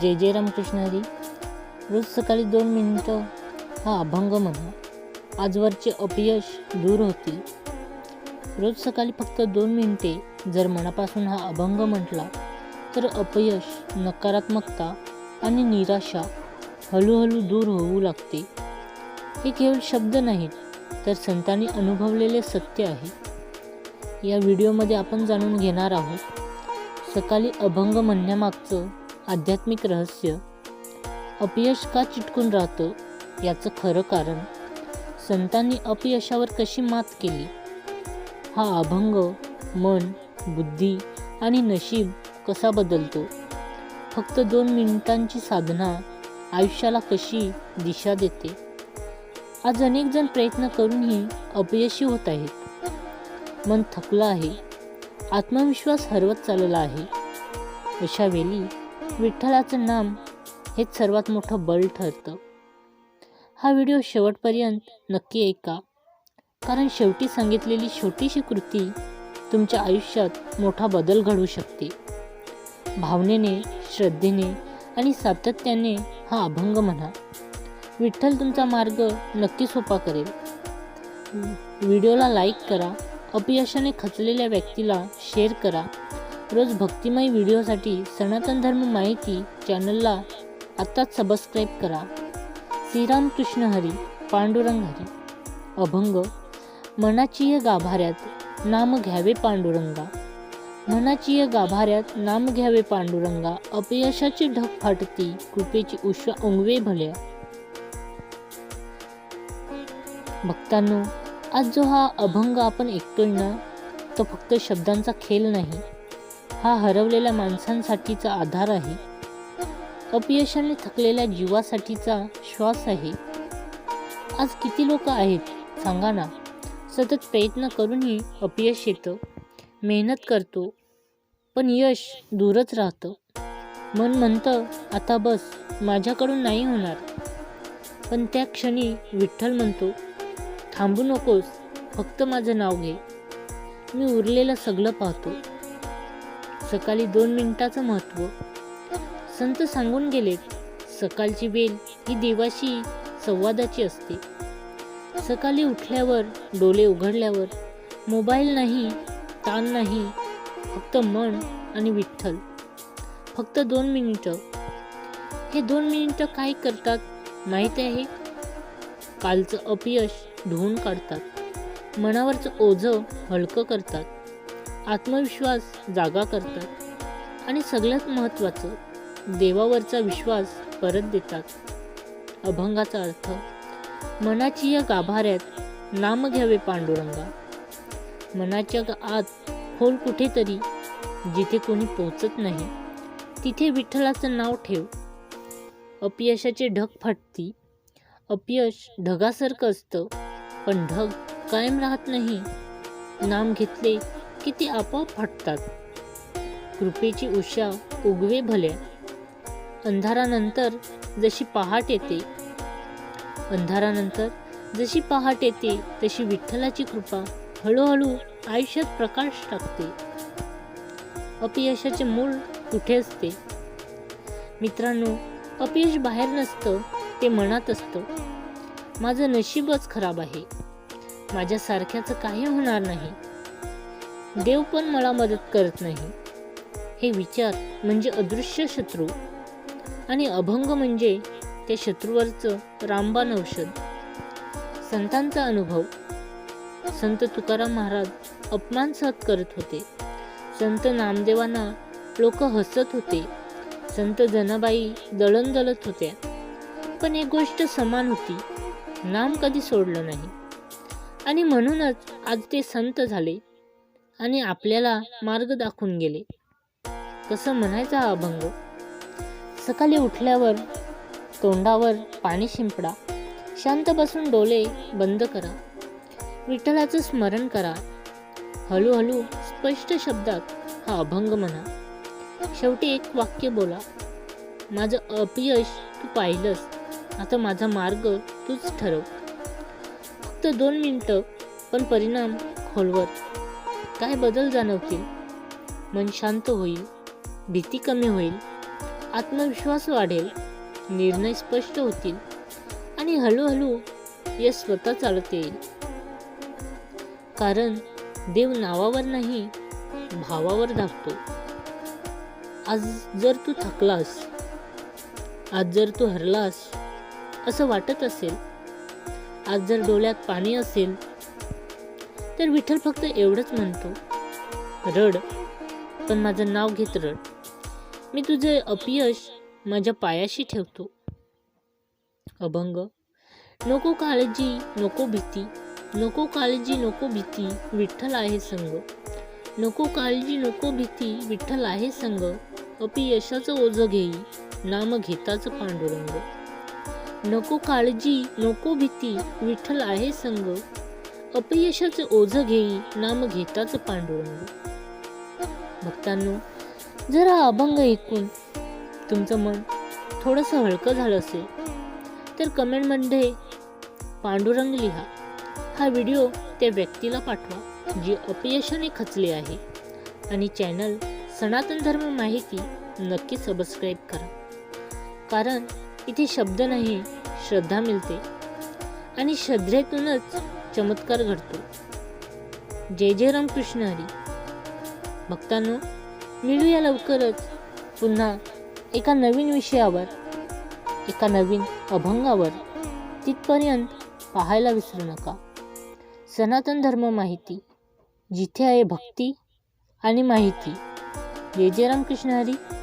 जय जे रामकृष्ण हरी रोज सकाळी दोन मिनटं हा अभंग म्हणा. आजवरचे अपयश दूर होतील रोज सकाळी फक्त दोन मिनिटे जर मनापासून हा अभंग म्हटला तर अपयश नकारात्मकता आणि निराशा हळूहळू दूर होऊ लागते. हे केवळ शब्द नाहीत तर संतांनी अनुभवलेले सत्य आहे. या व्हिडिओमध्ये आपण जाणून घेणार आहोत सकाळी अभंग म्हणण्यामागचं आध्यात्मिक रहस्य अपयश का चिटकून राहतं याचं खरं कारण. संतांनी अपयशावर कशी मात केली? हा अभंग मन बुद्धी आणि नशीब कसा बदलतो? फक्त दोन मिनिटांची साधना आयुष्याला कशी दिशा देते? आज अनेक जण प्रयत्न करूनही अपयशी होत आहेत. मन थकलं आहे. आत्मविश्वास हरवत चालला आहे. अशा वेळी विठ्ठलाचं नाम हेच सर्वात मोठं बळ ठरतं. हा व्हिडिओ शेवटपर्यंत नक्की ऐका. कारण शेवटी सांगितलेली छोटीशी कृती तुमच्या आयुष्यात मोठा बदल घडू शकते. भावनेने श्रद्धेने आणि सातत्याने हा अभंग म्हणा. विठ्ठल तुमचा मार्ग नक्की सोपा करेल. व्हिडिओला लाईक करा अपयशाने खचलेल्या व्यक्तीला शेअर करा. रोज भक्तिमय व्हिडिओसाठी सनातन धर्म माहिती चॅनलला आत्ताच सबस्क्राईब करा. श्रीराम कृष्ण हरी पांडुरंग हरी. अभंग मनाची या गाभाऱ्यात नाम घ्यावे पांडुरंगा. मनाची या गाभाऱ्यात नाम घ्यावे पांडुरंगा. अपयशाची ढग फाटती कृपेची उषा ओंगवे भल्या. भक्तांनो आज जो हा अभंग आपण ऐकतोय ना तो फक्त शब्दांचा खेळ नाही. हा हरवलेल्या माणसांसाठीचा आधार आहे. अपयशाने थकलेल्या जीवासाठीचा श्वास आहे. आज किती लोक आहेत? सांगा ना. सतत प्रयत्न करूनही अपयश येतं. मेहनत करतो. पण यश दूरच राहतं. मन म्हणतं आता बस माझ्याकडून नाही होणार. पण त्या क्षणी विठ्ठल म्हणतो थांबू नकोस फक्त माझं नाव घे. मी उरलेलं सगळं पाहतो. सकाळी दोन मिनिटाचं महत्त्व. संत सांगून गेलेत सकाळची वेल ही देवाशी संवादाची असते. सकाळी उठल्यावर डोळे उघडल्यावर मोबाईल नाही ताण नाही फक्त मन आणि विठ्ठल. फक्त दोन मिनिटं. हे दोन मिनिटं काय करतात माहीत आहे? कालचं अपयश धुवून काढतात. मनावरचं ओझं हलकं करतात. आत्मविश्वास जागा करतात आणि सगळ्यात महत्त्वाचं देवावरचा विश्वास परत देतात. अभंगाचा अर्थ मनाची या गाभाऱ्यात नाम घ्यावे पांडुरंगा. मनाच्या आत खोल कुठेतरी जिथे कोणी पोचत नाही तिथे विठ्ठलाचं नाव ठेव. अपयशाचे ढग फाटती अपयश ढगासारखं असतं पण ढग कायम राहत नाही. नाम घेतले की ते आपोआप फाटतात कृपेची उषा उगवे भल्या अंधारानंतर जशी पहाट येते अंधारानंतर जशी पहाट येते तशी विठ्ठलाची कृपा हळूहळू आयुष्यात प्रकाश टाकते. अपयशाचे मूळ कुठे असते? मित्रांनो अपयश बाहेर नसतं ते मनात असतं. माझं नशीबच खराब आहे. माझ्यासारख्याचं काही होणार नाही. देव पण मला मदत करत नाही. हे विचार म्हणजे अदृश्य शत्रू आणि अभंग म्हणजे त्या शत्रूवरचं रामबाण औषध. संतांचा अनुभव. संत तुकाराम महाराज अपमान सहत करत होते. संत नामदेवांना लोक हसत होते. संत जनाबाई दळण दळत होत्या. पण एक गोष्ट समान होती. नाम कधी सोडलं नाही. आणि म्हणूनच आज ते संत झाले. आणि आपल्याला मार्ग दाखवून गेले. कसं म्हणायचा हा अभंग? सकाळी उठल्यावर तोंडावर पाणी शिंपडा. शांत बसून डोळे बंद करा. विठ्ठलाचं स्मरण करा. हळूहळू स्पष्ट शब्दात हा अभंग म्हणा. शेवटी एक वाक्य बोला. माझं अपयश तू पाहिलंस. आता माझा मार्ग तूच ठरव. फक्त दोन मिनटं पण परिणाम खोलवर. काय बदल जाणवतील? मन शांत होईल भीती कमी होईल आत्मविश्वास वाढेल निर्णय स्पष्ट होतील आणि हळूहळू हे स्वतः चालत येईल. कारण देव नावावर नाही भावावर धावतो आज जर तू थकलास आज जर तू हरलास असं वाटत असेल आज जर डोळ्यात पाणी असेल तर विठ्ठल फक्त एवढंच म्हणतो. रड. पण माझं नाव घेत रड. मी तुझे अपयश माझ्या पायाशी ठेवतो. अभंग. नको काळजी नको भीती. नको काळजी नको भीती विठ्ठल आहे संग. नको काळजी नको भीती विठ्ठल आहे संग. अपयशाचं ओझ घेई नाम घेताच पांडुरंग. नको काळजी नको भीती विठ्ठल आहे संग. अपयशाचे ओझ घेई नाम घेताच पांडुरंग. भक्तांनो जरा अभंग ऐकून तुमचं मन थोडंसं हलकं झालं असेल तर कमेंटमध्ये पांडुरंग लिहा. हा व्हिडिओ त्या व्यक्तीला पाठवा जी अपयशाने खचले आहे. आणि चॅनल सनातन धर्म माहिती नक्की सबस्क्राईब करा. कारण इथे शब्द नाही श्रद्धा मिळते. आणि श्रद्धेतूनच चमत्कार घडतो. जय जय राम कृष्ण हरी. भक्तांनो मिळूया लवकरच पुन्हा एका नवीन विषयावर एका नवीन अभंगावर. तिथपर्यंत पाहायला विसरू नका. सनातन धर्म माहिती. जिथे आहे भक्ती आणि माहिती. जय जय राम कृष्ण हरी.